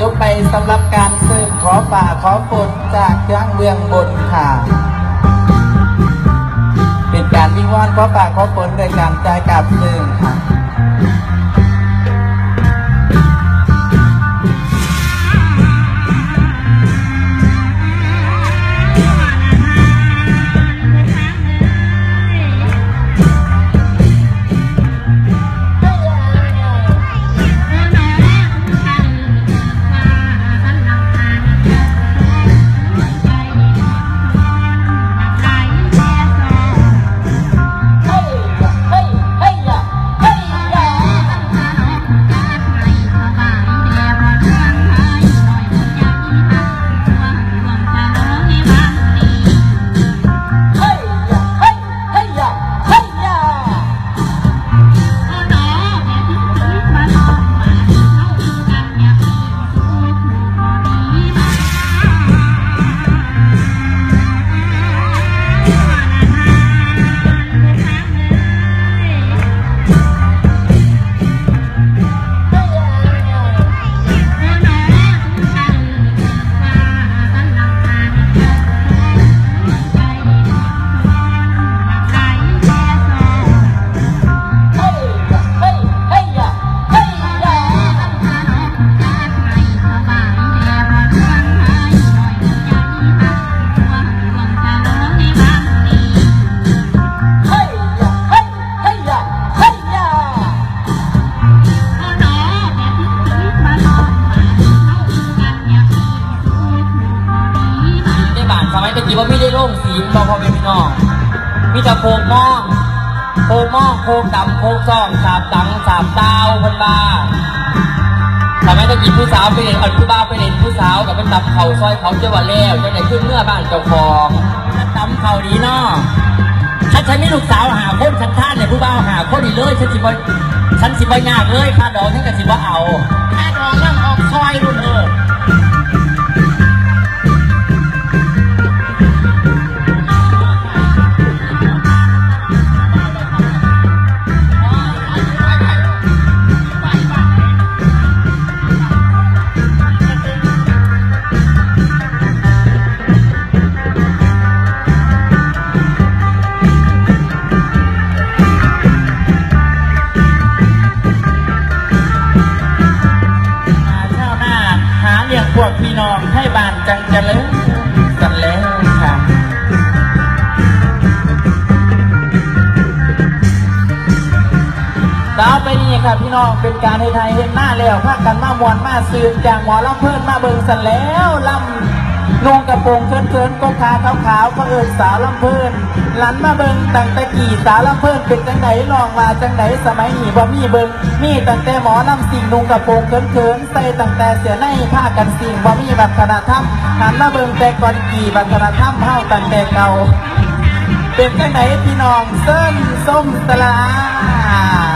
จบไปสำหรับการซื้อขอป่าขอฝนจากเครื่องเบื้องบนค่ะ เป็นการวิงวอนขอป่าขอฝนโดยการจ่ายกับซึ่งค่ะ โล่งสีบอพอเป็นพี่น้อง มีแต่โคกมองโคกมองโคกดำโคกซ่องสาบดังสาบดาวพันบาสมัยตะกี้ผู้สาวไปเรียนอันผู้บ่าไปเรียนผู้สาวกับเป็นตับเข่าซอยเขาเจ้าวันแล้วจะไหนขึ้นเมื่อบ้านเจ้าของตำเข่าดีเนาะถ้าฉันมีลูกสาวหาคนฉันท่านเนี่ยผู้บ่าหาคนดีเลยฉันสิบฉันสิบ่ยากเลยค่าดอกฉันก็สิบ่เอาค่าดอกนั่งออกซอยรุ่นเออ วกพี่น้องให้บานจังเจริกันแล้วค่ะสาวไปนี่ค่ะพี่น้องเป็นการให้ไทยเห็นหน้าแล้วพากันมามวนมาซื้อจากหมอลำเพิ่นมาเบิงสันแล้วลำ นุ่งกระโปรงเคินเคินๆกกขาขาวขาวๆพระเอิญสาวลำเพิ่นหลันมาเบิงตั้งแต่กี่สาวลำเพิ่นเป็นจังไหนลองมาจังไหนสมัยนี้บ่มีเบิงมีตั้งแต่หมอลำสิ่งนุ่งกระโปรงเคินเคินๆใส่ตั้งแต่เสียในผ้ากันสิ่งบ่มีวัฒนธรรมหันมาเบิงแต่ก่อนกี่วัฒนธรรมเฮาตั้งแต่เก่าเป็นจังไหนพี่น้องเส้นส้มตลาด